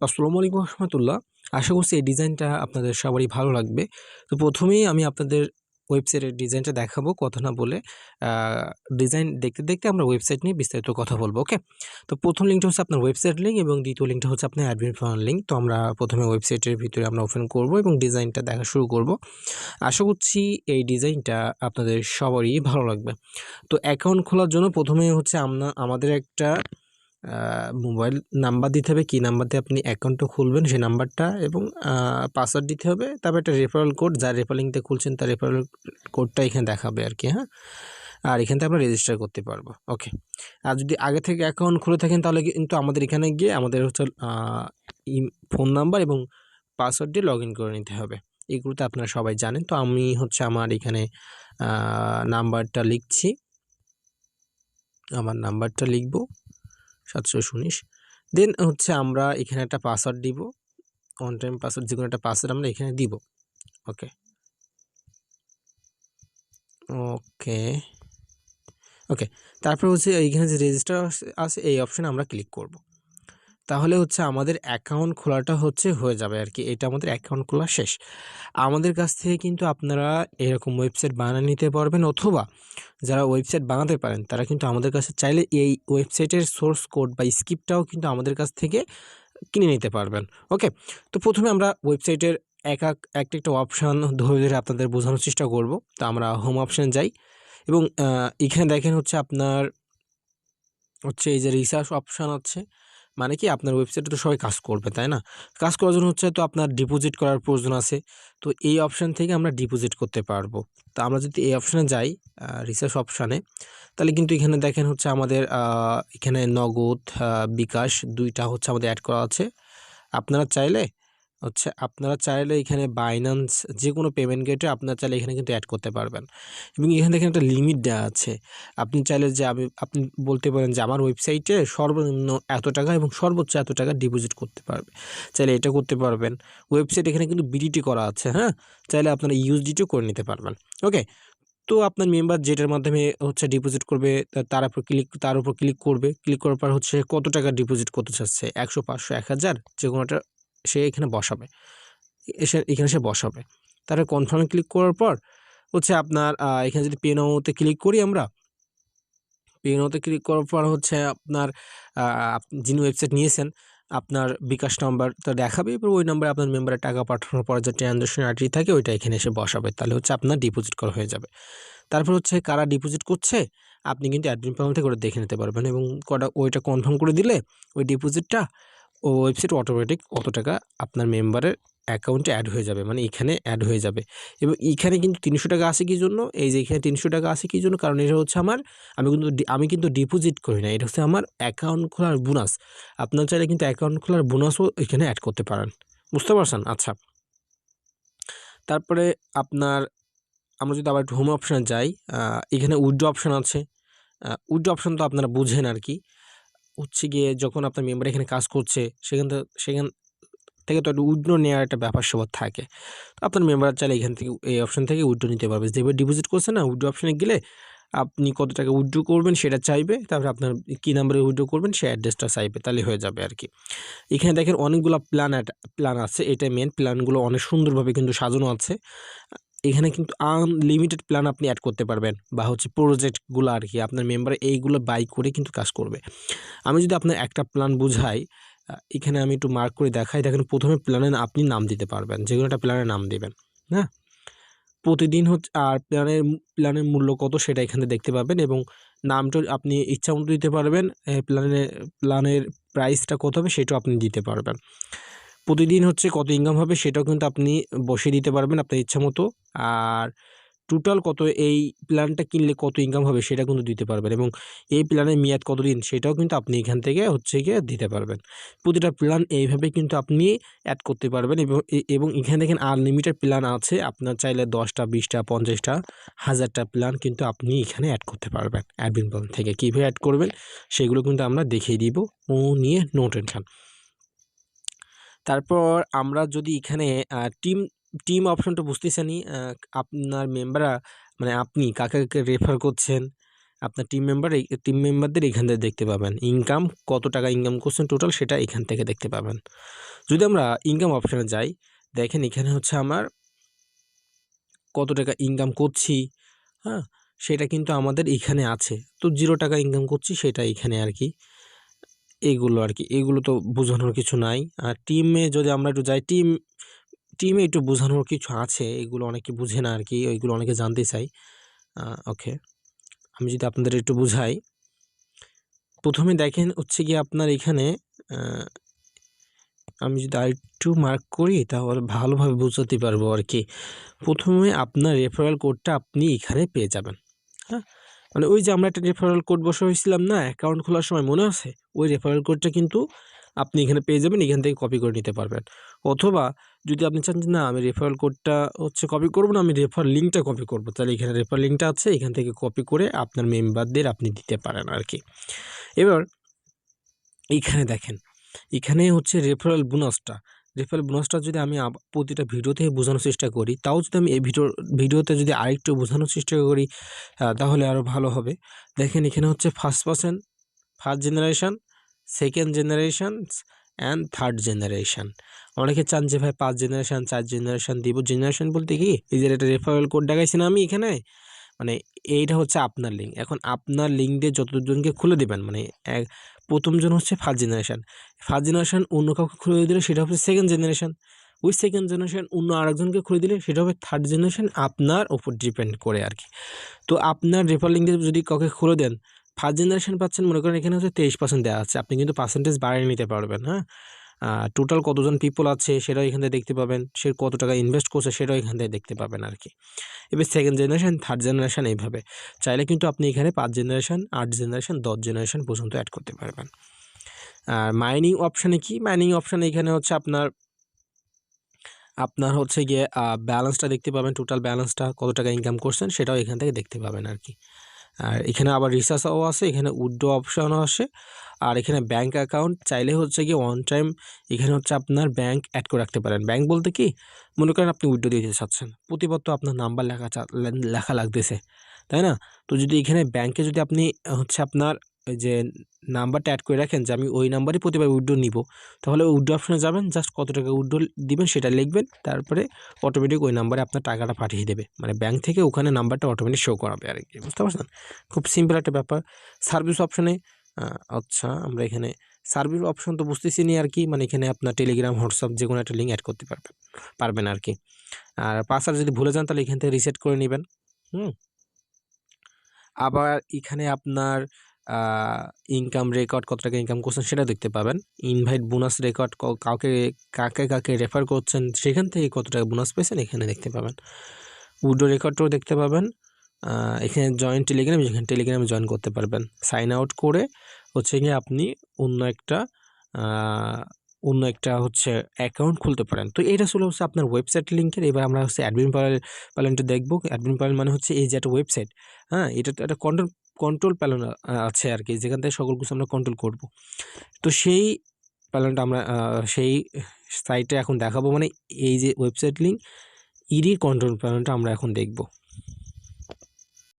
আসসালামু আলাইকুম রহমতুল্লাহ। আশা করছি এই ডিজাইনটা আপনাদের সবারই ভালো লাগবে। তো প্রথমেই আমি আপনাদের ওয়েবসাইটের ডিজাইনটা দেখাবো, কথা না বলে। ডিজাইন দেখতে দেখতে আমরা ওয়েবসাইট নিয়ে বিস্তারিত কথা বলব, ওকে? তো প্রথম লিঙ্কটা হচ্ছে আপনার ওয়েবসাইট লিঙ্ক এবং দ্বিতীয় লিঙ্কটা হচ্ছে আপনার অ্যাডমিন ফাউন্ড লিঙ্ক। তো আমরা প্রথমে ওয়েবসাইটের ভিতরে আমরা ওপেন করব এবং ডিজাইনটা দেখা শুরু করব। আশা করছি এই ডিজাইনটা আপনাদের সবারই ভালো লাগবে। তো অ্যাকাউন্ট খোলার জন্য প্রথমে হচ্ছে আমরা আমাদের একটা মোবাইল নাম্বার দিতে হবে, কী নাম্বারতে আপনি অ্যাকাউন্টটা খুলবেন, সেই নাম্বারটা এবং পাসওয়ার্ড দিতে হবে, তারপর একটা রেফারেল কোড যার রেফারেল দিয়ে খুলছেন তার রেফারেল কোডটা এখানে দেখাবে আর কি হ্যাঁ? আর এখান থেকে আমরা রেজিস্টার করতে পারব ওকে আর যদি আগে থেকে অ্যাকাউন্ট খুলে থাকেন, তাহলে কিন্তু আমাদের এখানে গিয়ে আমাদের হচ্ছে ফোন নাম্বার এবং পাসওয়ার্ড দিয়ে লগ করে নিতে হবে, এগুলোতে আপনারা সবাই জানেন। তো আমি হচ্ছে আমার এখানে নাম্বারটা লিখছি, আমার নাম্বারটা লিখব। সাতশো উনিশ দেন হচ্ছে আমরা এখানে একটা পাসওয়ার্ড দিব। অন টাইম পাসওয়ার্ড যে কোনো একটা পাসওয়ার্ড আমরা এখানে দিব। ওকে ওকে ওকে তারপর হচ্ছে এইখানে যে রেজিস্টার আছে, এই অপশানে আমরা ক্লিক করব। তাহলে হচ্ছে আমাদের অ্যাকাউন্ট খোলাটা হচ্ছে হয়ে যাবে আর কি এটা আমাদের অ্যাকাউন্ট খোলা শেষ। আমাদের কাছ থেকে কিন্তু আপনারা এরকম ওয়েবসাইট বানিয়ে নিতে পারবেন অথবা যারা ওয়েবসাইট বানাতে পারেন, তারা কিন্তু আমাদের কাছে চাইলে এই ওয়েবসাইটের সোর্স কোড বা স্ক্রিপ্টটাও কিন্তু আমাদের কাছ থেকে কিনে নিতে পারবেন। ওকে তো প্রথমে আমরা ওয়েবসাইটের এক এক একটা একটা অপশান ধরে ধরে আপনাদের বোঝানোর চেষ্টা করব। তো আমরা হোম অপশান যাই এবং এখানে দেখেন হচ্ছে আপনার হচ্ছে এই যে রিসার্চ অপশান আছে। মানে কি আপনার ওয়েবসাইটে তো সবাই কাজ করবে, তাই না? কাজ করার জন্য হচ্ছে তো আপনার ডিপোজিট করার প্রয়োজন আছে। তো এই অপশান থেকে আমরা ডিপোজিট করতে পারব। তো আমরা যদি এই অপশানে যাই রিসার্চ অপশানে তাহলে কিন্তু এখানে দেখেন হচ্ছে আমাদের এখানে নগদ বিকাশ দুইটা হচ্ছে আমাদের অ্যাড করা আছে। আপনারা চাইলে হচ্ছে আপনারা চাইলে এখানে বাইন্যান্স যে কোনো পেমেন্ট গেটে আপনারা চাইলে এখানে কিন্তু অ্যাড করতে পারবেন। এবং এখানে দেখেন একটা লিমিট দেওয়া আছে। আপনি চাইলে যে আমি, আপনি বলতে পারেন যে আমার ওয়েবসাইটে সর্বনিম্ন এত টাকা এবং সর্বোচ্চ এত টাকা ডিপোজিট করতে পারবে। চাইলে এটা করতে পারবেন। ওয়েবসাইট এখানে কিন্তু বিডিটি করা আছে হ্যাঁ? চাইলে আপনারা ইউএসডিটিও করে নিতে পারবেন। ওকে তো আপনার মেম্বার যেটার মাধ্যমে হচ্ছে ডিপোজিট করবে তার উপর ক্লিক তার উপর ক্লিক করবে। ক্লিক করার পর হচ্ছে কত টাকা ডিপোজিট করতে চাচ্ছে? একশো, পাঁচশো, এক হাজার? যে কোনোটা সে এখানে বসাবে। এসে, এখানে সে বসাবে। তারপরে কনফার্মে ক্লিক করার পর হচ্ছে আপনার এখানে যদি পে নাওতে ক্লিক করি আমরা পেনাওতে ক্লিক করার পর হচ্ছে আপনার যিনি ওয়েবসাইট নিয়েছেন, আপনার বিকাশ নাম্বার তো দেখাবে, এবার ওই নাম্বারে আপনার মেম্বারে টাকা পাঠানোর পর যে ট্রানজ্যাকশন আইডি থাকে, ওইটা এখানে এসে বসাবে। তাহলে হচ্ছে আপনার ডিপোজিট করা হয়ে যাবে। তারপর হচ্ছে কারা ডিপোজিট করছে, আপনি কিন্তু অ্যাডমিন প্যানেল থেকে ওটা দেখে নিতে পারবেন এবং কটা, ওইটা কনফার্ম করে দিলে, ওই ডিপোজিটটা ও ওয়েবসাইট অটোমেটিক অত টাকা আপনার মেম্বারের অ্যাকাউন্টে অ্যাড হয়ে যাবে? মানে এখানে অ্যাড হয়ে যাবে। এবং এখানে কিন্তু তিনশো টাকা আসে কী জন্য? এই যে এখানে তিনশো টাকা আসে কী জন্য? কারণ এটা হচ্ছে আমার, আমি কিন্তু আমি কিন্তু ডিপোজিট করি না। এটা হচ্ছে আমার অ্যাকাউন্ট খোলার বোনাস আপনার চাইলে কিন্তু অ্যাকাউন্ট খোলার বোনাসও এখানে অ্যাড করতে পারেন। বুঝতে পারছেন? আচ্ছা। তারপরে আপনার, আমরা যদি আবার একটু হোম অপশানে যাই এখানে উইড্রো অপশান আছে। উইড্রো অপশান তো আপনারা বুঝেন আর কি। হচ্ছে গিয়ে যখন আপনার মেম্বার এখানে কাজ করছে, সেখান থেকে সেখান থেকে তো একটা উইড্রো নেওয়ার একটা ব্যাপার স্বভাব থাকে। তো আপনার মেম্বার চাইলে এখান থেকে, এই অপশান থেকে উইড্রো নিতে পারবে। যেভাবে ডিপোজিট করছে না, উইড্রো অপশানে গেলে আপনি কত টাকা উইড্রো করবেন সেটা চাইবে, তারপরে আপনার কী নাম্বারে উইড্রো করবেন সেই অ্যাড্রেসটা চাইবে, তাহলে হয়ে যাবে আর কি। এখানে দেখেন অনেকগুলো প্ল্যান প্ল্যান আছে এটা মেন প্ল্যানগুলো অনেক সুন্দরভাবে কিন্তু সাজানো আছে। এখানে কিন্তু আনলিমিটেড প্ল্যান আপনি অ্যাড করতে পারবেন বা হচ্ছে প্রজেক্টগুলো আর কি। আপনার মেম্বার এইগুলো বাই করে কিন্তু কাজ করবে। আমি যদি আপনার একটা প্ল্যান বুঝাই এখানে আমি একটু মার্ক করে দেখাই। দেখেন প্রথমে প্ল্যানে আপনি নাম দিতে পারবেন। যে কোনো একটা প্ল্যানের নাম দেবেন হ্যাঁ? প্রতিদিন হচ্ছে, আর প্ল্যানের প্ল্যানের মূল্য কত সেটা এখানে দেখতে পাবেন এবং নামটা আপনি ইচ্ছা মতো দিতে পারবেন। প্ল্যানের প্ল্যানের প্রাইসটা কত হবে সেটাও আপনি দিতে পারবেন। প্রতিদিন হচ্ছে কত ইনকাম হবে সেটাও কিন্তু আপনি বসিয়ে দিতে পারবেন আপনার ইচ্ছা মতো। আর টোটাল কত এই প্ল্যানটা কিনলে কত ইনকাম হবে সেটা কিন্তু দিতে পারবেন এবং এই প্ল্যানের মেয়াদ কতদিন সেটাও কিন্তু আপনি এখান থেকে হচ্ছে গিয়ে দিতে পারবেন। প্রতিটা প্ল্যান এইভাবে কিন্তু আপনি অ্যাড করতে পারবেন এবং এবং এখানে দেখেন আনলিমিটেড প্ল্যান আছে, আপনার চাইলে দশটা, বিশটা, পঞ্চাশটা, হাজারটা প্ল্যান কিন্তু আপনি এখানে অ্যাড করতে পারবেন অ্যাডমিন প্ল্যান থেকে। কীভাবে অ্যাড করবেন সেগুলো কিন্তু আমরা দেখিয়ে দিব। ও নিয়ে নো টেনশন তারপর আমরা যদি এখানে টিম টিম অপশনটা বুঝতেছেনই আপনার মেম্বাররা মানে আপনি কাকে কাকে রেফার করছেন? আপনার টিম মেম্বার টিম মেম্বারদের এখান থেকে দেখতে পাবেন। ইনকাম কত টাকা ইনকাম করছেন টোটাল সেটা এখান থেকে দেখতে পাবেন। যদি আমরা ইনকাম অপশানে যাই, দেখেন এখানে হচ্ছে আমার কত টাকা ইনকাম করছি হ্যাঁ? সেটা কিন্তু আমাদের এখানে আছে। তো জিরো টাকা ইনকাম করছি, সেটা এখানে আর কি। এগুলো আর কি এগুলো তো বোঝানোর কিছু নাই। আর টিমে যদি আমরা একটু যাই, টিম, টিমে একটু বোঝানোর কিছু আছে, এগুলো অনেকে বুঝে না আর কি ওইগুলো অনেকে জানতে চাই ওকে, আমি যদি আপনাদের একটু বুঝাই। প্রথমে দেখেন হচ্ছে কি আপনার এখানে আমি যদি আরেকটু মার্ক করি, তাহলে ভালোভাবে বুঝতে পারব আর কি প্রথমে আপনার রেফারেল কোডটা আপনি এখানে পেয়ে যাবেন হ্যাঁ? মানে ওই যে আমরা একটা রেফারেল কোড বসে হয়েছিলাম না অ্যাকাউন্ট খোলার সময় মনে আছে? ওই রেফারেল কোডটা কিন্তু আপনি এখানে পেয়ে যাবেন, এখান থেকে কপি করে নিতে পারবেন। অথবা যদি আপনি চান যে, না, আমি রেফারেল কোডটা হচ্ছে কপি করব না, আমি রেফার লিঙ্কটা কপি করব। তাহলে এখানে রেফার লিঙ্কটা আছে, এখান থেকে কপি করে আপনার মেম্বারদের আপনি দিতে পারেন আর কি এবার এইখানে দেখেন, এখানে হচ্ছে রেফারেল বোনাসটা রেফারেল বোনাসটা যদি আমি প্রতিটা ভিডিওতে বোঝানোর চেষ্টা করি, তাও যদি আমি এই ভিডিও ভিডিওতে যদি আরেকটু বোঝানোর চেষ্টা করি তাহলে আরও ভালো হবে। দেখেন এখানে হচ্ছে first percent first generation second generation and third generation অনেকে চান যে, ভাই পাঁচ জেনারেশান চার জেনারেশন দিব জেনারেশান বলতে কি? এই যে একটা রেফারেল কোড দেখাইছি না আমি এখানে মানে এইটা হচ্ছে আপনার লিঙ্ক এখন আপনার লিঙ্ক দিয়ে যতজনকে খুলে দেবেন মানে প্রথমজন হচ্ছে ফার্স্ট জেনারেশান ফার্স্ট জেনারেশান অন্য কাউকে খুলে দিলে সেটা হচ্ছে সেকেন্ড জেনারেশান ওই সেকেন্ড জেনারেশান অন্য আরেকজনকে খুলে দিলে সেটা হবে থার্ড জেনারেশান আপনার ওপর ডিপেন্ড করে আর কি। তো আপনার রেফার লিঙ্কে যদি কাউকে খুলে দেন ফার্স্ট জেনারেশান পাচ্ছেন মনে করেন এখানে হচ্ছে তেইশ পার্সেন্ট দেওয়া আছে। আপনি কিন্তু পার্সেন্টেজ বাড়িয়ে নিতে পারবেন হ্যাঁ? টোটাল কতজন পিপল আছে সেটাও এখান থেকে দেখতে পাবেন। সে কত টাকা ইনভেস্ট করছে সেটাও এখান থেকে দেখতে পাবেন আর কি এবার সেকেন্ড জেনারেশন থার্ড জেনারেশন এইভাবে। চাইলে কিন্তু আপনি এখানে পাঁচ জেনারেশন আট জেনারেশন দশ জেনারেশন পর্যন্ত অ্যাড করতে পারবেন। আর মাইনিং অপশানে কি? মাইনিং অপশানে এখানে হচ্ছে আপনার আপনার হচ্ছে গিয়ে ব্যালেন্সটা দেখতে পাবেন। টোটাল ব্যালেন্সটা কত টাকা ইনকাম করছেন সেটাও এখান থেকে দেখতে পাবেন আর কি আর এখানে আবার রিসার্চও আছে, এখানে উড্রো অপশানও আসে আর এখানে ব্যাঙ্ক অ্যাকাউন্ট চাইলে হচ্ছে কি ওয়ান টাইম এখানে হচ্ছে আপনার ব্যাঙ্ক অ্যাড করে রাখতে পারেন। ব্যাঙ্ক বলতে কি? মনে করেন আপনি উইড্রো দিতে চাচ্ছেন। প্রতিপত্র আপনার নাম্বার লেখা লেখা লাগতেছে, তাই না? তো যদি এখানে ব্যাঙ্কে যদি আপনি হচ্ছে আপনার যে নাম্বারটা অ্যাড করে রাখেন যে আমি ওই নাম্বারই প্রতিবার উইড্রো নিব, তাহলে উইড্রো অপশনে যাবেন জাস্ট কত টাকা উইড্রো দিবেন সেটা লিখবেন, তারপরে অটোমেটিক ওই নাম্বারে আপনার টাকাটা পাঠিয়ে দেবে। মানে ব্যাংক থেকে ওখানে নাম্বারটা অটোমেটিক শো করাবে আর কি, বুঝতে পারছেন? খুব সিম্পল একটা ব্যাপার। সার্ভিস অপশনে আচ্ছা আমরা এখানে সার্ভিস অপশন তো বুঝতেছি নি আর কি মানে এখানে আপনার টেলিগ্রাম হোয়াটসঅ্যাপ যে কোনো একটা লিঙ্ক অ্যাড করতে পারবেন পারবেন আর কি। আর পাসওয়ার্ড যদি ভুলে যান তাহলে এখান থেকে রিসেট করে নেবেন, হুম? আবার এখানে আপনার ইনকাম রেকর্ড কত টাকা ইনকাম করছেন সেটা দেখতে পাবেন। ইনভাইট বোনাস রেকর্ড কাউকে, কাকে কাকে রেফার করছেন সেখান থেকে কত টাকা বোনাস পেয়েছেন এখানে দেখতে পাবেন। উডো রেকর্ডটাও দেখতে পাবেন। এখানে জয়েন টেলিগ্রাম যেখানে টেলিগ্রামে জয়েন করতে পারবেন। সাইন আউট করে হচ্ছে গিয়ে আপনি অন্য একটা অন্য একটা হচ্ছে অ্যাকাউন্ট খুলতে পারেন। তো এটা ছিল হচ্ছে আপনার ওয়েবসাইট লিঙ্কের এবার আমরা হচ্ছে অ্যাডমিন প্যানেল প্যানেলটা দেখব। অ্যাডমিন প্যানেল মানে হচ্ছে এই যে একটা ওয়েবসাইট হ্যাঁ? এটা তো একটা কন্ট্রোল কন্ট্রোল প্যালন আছে আর কি যেখান থেকে সকল কিছু আমরা কন্ট্রোল করব। তো সেই প্যালনটা আমরা সেই সাইটে এখন দেখাবো। মানে এই যে ওয়েবসাইট লিঙ্ক ইডি কন্ট্রোল প্যানেলটা আমরা এখন দেখব।